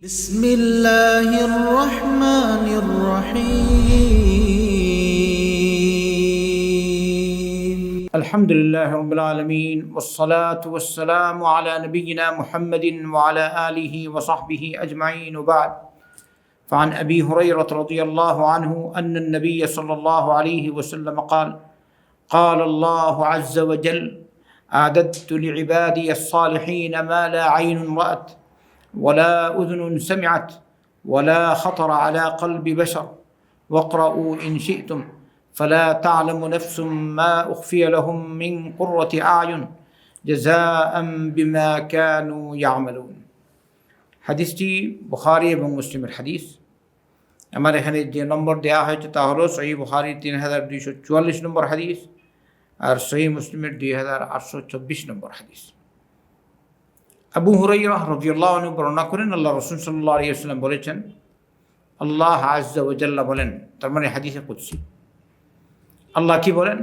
بسم الله الرحمن الرحيم. الحمد لله رب العالمين والصلاة والسلام على نبينا محمد وعلى آله وصحبه أجمعين وبعد. فعن أبي هريرة رضي الله عنه أن النبي صلى الله عليه وسلم قال قال الله عز وجل أعددت لعبادي الصالحين ما لا عين رأت ولا أذن سمعت ولا خطر على قلب بشر واقرأوا إن شئتم فلا تعلم نفس ما أخفي لهم من قرة أعين جزاء بما كانوا يعملون হাদিসটি বুখারি এবং মুসলিমের হাদিস আমার এখানে যে নম্বর দেওয়া হয়েছে তা হলো সহি বুখারি তিন হাজার দুইশো চুয়াল্লিশ নম্বর হাদিস আর সহি মুসলিমের দুই হাজার আটশো চব্বিশ নম্বর হাদিস আবু হুরাইয়া রবিউল্লাহ অনু বর্ণনা করেন আল্লাহ রসুল সাল্লাহ আলিয়াল্লাম বলেছেন, আল্লাহ আজ্জা বলেন, তার মানে হাদিসে করছি আল্লাহ কি বলেন?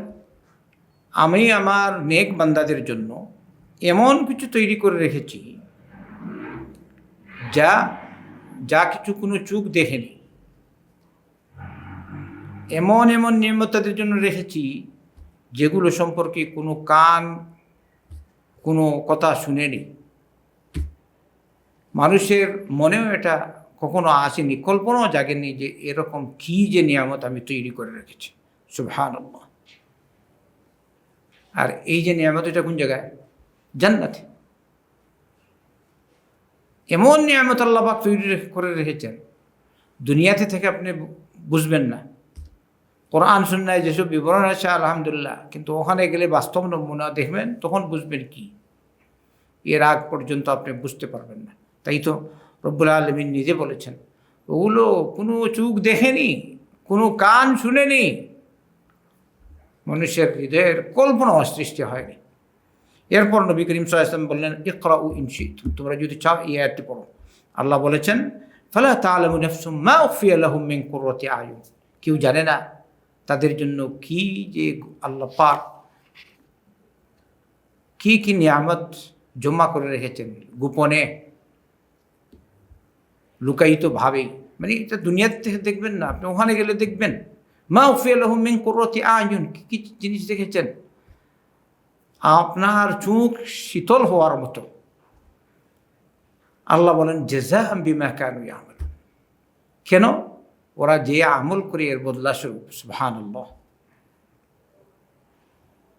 আমি আমার নেক বান্দাদের জন্য এমন কিছু তৈরি করে রেখেছি, যা যা কিছু কোনো চুক দেখেনি। এমন এমন নিয়মত তাদের জন্য রেখেছি, যেগুলো সম্পর্কে কোনো কান, কোনো কথা শুনেনি। মানুষের মনেও এটা কখনো আসেনি, কল্পনাও জাগেনি যে এরকম কী যে নিয়ামত আমি তৈরি করে রেখেছি। সুবহান আর এই যে নিয়ামত এটা কোন জায়গায়? জান্নাতে। এমন নিয়ামত আল্লাপাক তৈরি করে রেখেছেন, দুনিয়াতে থেকে আপনি বুঝবেন না। কোরআন, সুন্নায় যেসব বিবরণ আছে, আলহামদুলিল্লাহ, কিন্তু ওখানে গেলে বাস্তব নমুনা দেখবেন, তখন বুঝবেন কি? এর আগ পর্যন্ত আপনি বুঝতে পারবেন না। তাই তো রব্বুল আলমিন নিজে বলেছেন। ওগুলো কোনো চোখ দেখেনি, কোনো কান শুনেনি। মানুষের হৃদয়ের কল্পনাও সৃষ্টি হয়নি। এরপর নবী করিম সাল্লাম বললেন ইকরা উ ইনশিত তোমরা যদি চাও এই আয়াতটি পড়ো। আল্লাহ বলেছেন, ফালা তালামু নাফসুম আয়ুন কেউ জানে না তাদের জন্য কি যে আল্লাহ পাক কি কি নিয়ামত জমা করে রেখেছেন গোপনে। লুকায়িত ভাবে। মানে এটা দুনিয়ার থেকে দেখবেন না, আপনি ওখানে গেলে দেখবেন। মা উফিয়াল মিন কুররাতি আয়ুন, কি কি জিনিস দেখেছেন? আপনার চোখ শীতল হওয়ার মতো। আল্লাহ বলেন জেজা বিমা কানু আমল কেন? ওরা যে আমল করে এর বদলা স্বরূপ সুবহান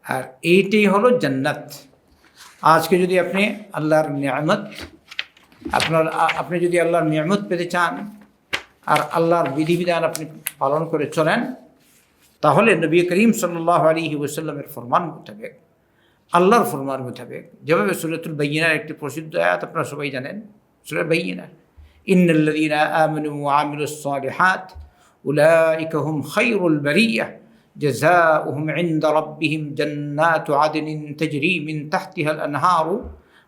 আর এইটাই হলো জান্নাত। আজকে যদি আপনি আল্লাহর নিয়ামত আপনার আ- আপনি যদি আল্লাহর নিয়ামত পেতে চান আর আল্লাহর বিধিবিধান আপনি পালন করে চলেন তাহলে নবী করিম সাল্লাহ আলী ওসাল্লামের ফরমান মোতাবেক আল্লাহর ফরমান মোতাবেক যেভাবে সুরতুল বাইনার একটি প্রসিদ্ধ আয়াত আপনারা সবাই জানেন সুরে বাইনা ইন্নাল্লাযীনা আমানু ওয়া আমিলুস সালিহাত উলাইকা হুম খায়রুল বারিয়া جزاؤهم عند ربهم جنات عدن تجري من تحتها الأنهار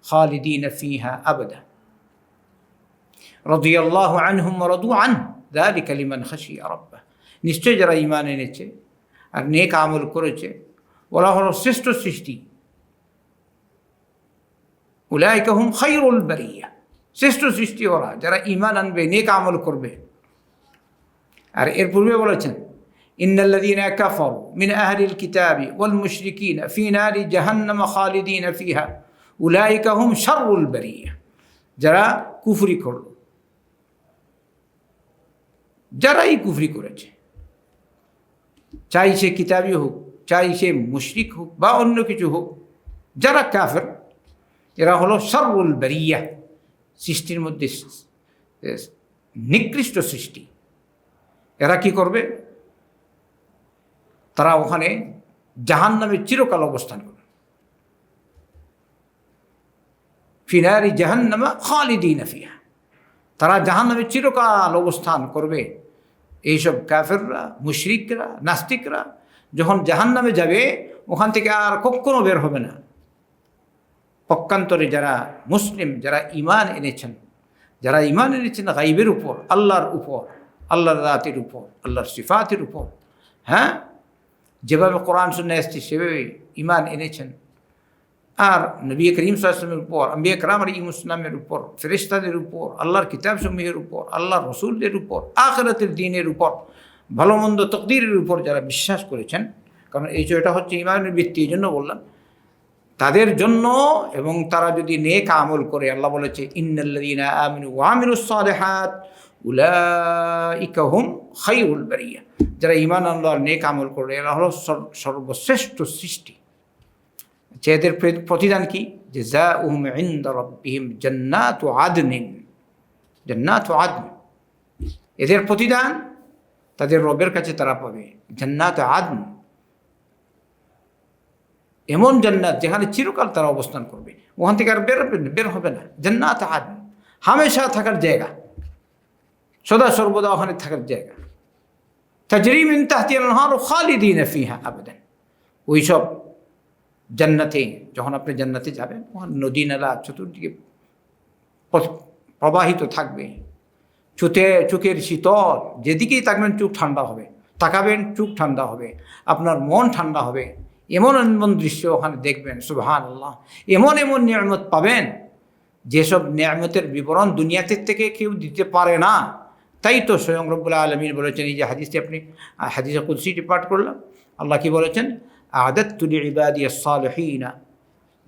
خالدين فيها أبدا রদি আল্লাহ আন হুম রদু আন দালি কালিমান খাসি আরব্বা নিশ্চয় যারা ইমান এনেছে আর নেক আমল করেছে, ওরা হল শ্রেষ্ঠ সৃষ্টি। উলায় কাহুম খাইরুল বারিয়া। শ্রেষ্ঠ সৃষ্টি ওরা, যারা ইমান আনবে, নেক আমল করবে। আর এর পূর্বে বলেছেন ইন্নাল্লাদিন কাফর মিন আহরিল কিতাবি ওল মুশরিকিন ফি নারি জাহান্নাম খালিদিন ফিহা। উলাইকা হুম শারুল বারিয়া। যারা কুফরি করল যারাই কুফরি করেছে। চাই সে কিতাবই হোক, চাই সে মুশরিক হোক বা অন্য কিছু হোক, যারা কাফের, এরা হলো সর্বুল বেরিয়া, সৃষ্টির মধ্যে নিকৃষ্ট সৃষ্টি। এরা কি করবে? তারা ওখানে জাহান নামে চিরকাল অবস্থান করবে। ফিনারি জাহান্নামা খালিদিন ফিহা। তারা জাহান্নামে চিরকাল অবস্থান করবে। এইসব কাফেররা, মুশরিকরা, নাস্তিকরা যখন জাহান্নামে যাবে, ওখান থেকে আর কখনো বের হবে না। পক্ষান্তরে যারা মুসলিম, যারা ইমান এনেছেন, যারা ইমান এনেছেন গাইবের উপর, আল্লাহর উপর, আল্লাহর রাতের উপর, আল্লাহর সিফাতের উপর হ্যাঁ? যেভাবে কোরআন শুনে এসছে সেভাবে ইমান এনেছেন। আর নবী করিম সাল্লামের উপর, আম্বিয়া করাম আলী ইসলামের উপর ফেরিস্তাদের উপর, আল্লাহর কিতাব সমূহের উপর, আল্লাহর রসুলদের উপর, আখরাতের দিনের উপর ভালো মন্দ তকদিরের উপর যারা বিশ্বাস করেছেন, কারণ এই এটা হচ্ছে ইমানের ভিত্তি, এই জন্য বললাম, তাদের জন্য এবং তারা যদি নেক আমল করে, আল্লাহ বলেছে, ইন্নাল্লাযীনা আমিনু ওয়া আমিলুস সালিহাত, উলাইকা হুম যারা ঈমান আল্লাহর নেক আমল করে এরা হলো সর- সর্বশ্রেষ্ঠ সৃষ্টি। যে এদের প্রে- প্রতিদান কি যে যা উহম ইন্দা রব্বিহিম জান্নাতু আদনিন জান্নাতু আদন এদের প্রতিদান তাদের রবের কাছে তারা পাবে জান্নাত আদন এমন জান্নাত যেখানে চিরকাল তারা অবস্থান করবে ওখান থেকে আর বের হবে না বের হবে না জান্নাত আদন হামেশা থাকার জায়গা সদা সর্বদা ওখানে থাকার জায়গা তাজরিম ইন তাহতি আনহার খালিদিন ফিহা আবেদন ওইসব জান্নাতে, যখন আপনি জান্নাতে যাবেন ওখানে নদী, নালা চতুর্দিকে প্রবাহিত থাকবে। চোখে, চোখের শীতল, যেদিকেই তাকবেন চোখ ঠান্ডা হবে। তাকাবেন, চোখ ঠান্ডা হবে। আপনার মন ঠান্ডা হবে। এমন এমন দৃশ্য ওখানে দেখবেন সুবহান আল্লাহ এমন এমন নিয়ামত পাবেন, যেসব নিয়ামতের বিবরণ দুনিয়াতে থেকে কেউ দিতে পারে না। তাই তো স্বয়ং রব্বুল্লাহ আলমিন বলেছেন, এই যে হাদিসটি আপনি, হাদিসে কুদ্সিটি পাঠ করলাম, আল্লাহ কি বলেছেন? আদত তুলি ইবাদি সালহীনা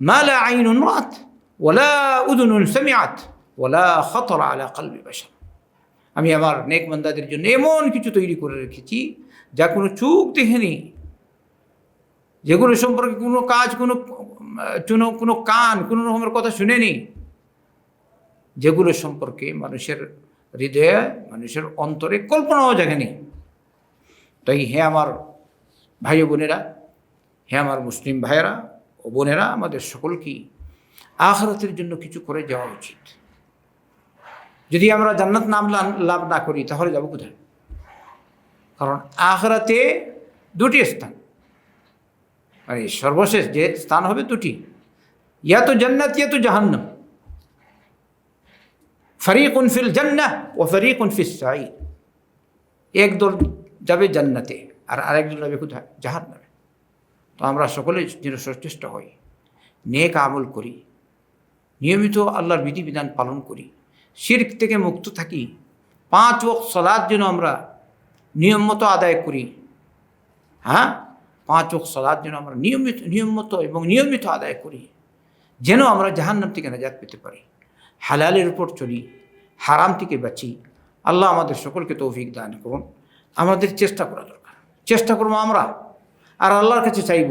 ما لا عين رأت ولا أذن سمعت ولا خطر على قلب بشر আমি আমার নেক বান্দাদের জন্য এমন কিছু তৈরি করে রেখেছি যা কোনো চোখ দেখেনি যেগুলো সম্পর্কে কোনো কাজ কোনো আহ, কোনো কোনো কান কোনো রকমের কথা শুনেনি যেগুলো সম্পর্কে মানুষের হৃদয়ে মানুষের অন্তরে কল্পনাও জাগেনি তাই হে আমার ভাই ও বোনেরা হে আমার মুসলিম ভাইয়েরা ও বোনেরা, আমাদের সকলকেই আখরাতের জন্য কিছু করে যাওয়া উচিত। যদি আমরা জান্নাত নাম লাভ না করি, তাহলে যাব কোথায়? কারণ আখরাতে দুটি স্থান। মানে সর্বশেষ যে স্থান হবে দুটি। ইয়া তো জান্নাত, ইয়া তো জাহান্নাম। ফরিকুন ফিল জান্নাহ ও ফরিকুন ফিস সাঈদ এক দল যাবে জান্নাতে, আর আরেক দল যাবে কোথায়? জাহান্নামে। তো আমরা সকলে যেন সচেষ্ট হই। নেক আমল করি। নিয়মিত আল্লাহর বিধিবিধান পালন করি। শির্ক থেকে মুক্ত থাকি। পাঁচ ওয়াক্ত সলাদ যেন আমরা নিয়ম মতো আদায় করি। হ্যাঁ? পাঁচ ওয়াক্ত সলাদ যেন আমরা নিয়মিত নিয়ম মতো এবং নিয়মিত আদায় করি। যেন আমরা জাহান্নাম থেকে নাজাত পেতে পারি। হালালের উপর চলি। হারাম থেকে বাঁচি। আল্লাহ আমাদের সকলকে তৌফিক দান করুন। আমাদের চেষ্টা করা দরকার। চেষ্টা করব আমরা। আর আল্লাহর কাছে চাইব।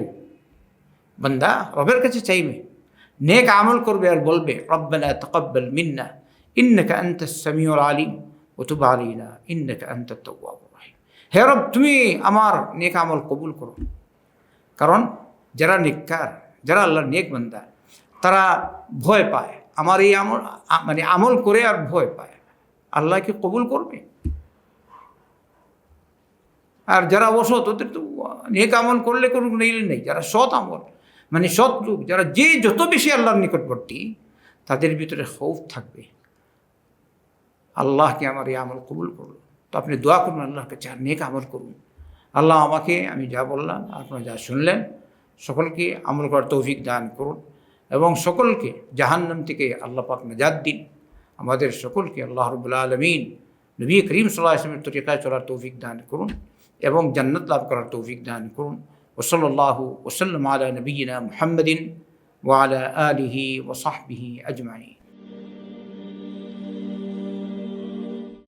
বান্দা, রবের কাছে চাইবে। নেক আমল করবে আর বলবে, রব্বানা তকব্বাল মিন্না, ইন্নাকা আনতা সামিউল আলিম ও আলিনা ইন্নাকা আনতা তাওয়াবুর রহিম। হে রব, তুমি আমার নেক আমল কবুল করো। কারণ যারা নেককার, যারা আল্লাহর নেক বান্দা, তারা ভয় পায়। আমার এই আমল মানে আমল করে আর ভয় পায় আল্লাহকে কবুল করবে? আর যারা অসৎ, ওদের তো নেক আমল করলে কোনো নেই নেই। যারা সৎ আমল মানে সৎ লোক, যারা যে যত বেশি আল্লাহর নিকটবর্তী, তাদের ভিতরে খৌফ থাকবে। আল্লাহকে আমার এই আমল কবুল করল তো আপনি দোয়া করুন, আল্লাহর কাছে আর নেক আমল করুন। আল্লাহ আমাকে, আমি যা বললাম, আপনারা যা শুনলেন, সকলকে আমল করার তৌফিক দান করুন এবং সকলকে জাহান্নাম থেকে আল্লাহ পাক নাজাদ দিন। আমাদের সকলকে আল্লাহ রবুল্লা আলমিন নবী করিম সাল্লাহ আসলামের তরিকায় চলার তৌফিক দান করুন। এবং জান্নাত লাভ করার তৌফিক দান করুন ওসল্লাহ ওসল্লাম আলা নবীনা মুহাম্মদিন ওয়ালা আলিহি ওসাহবিহি আজমাইন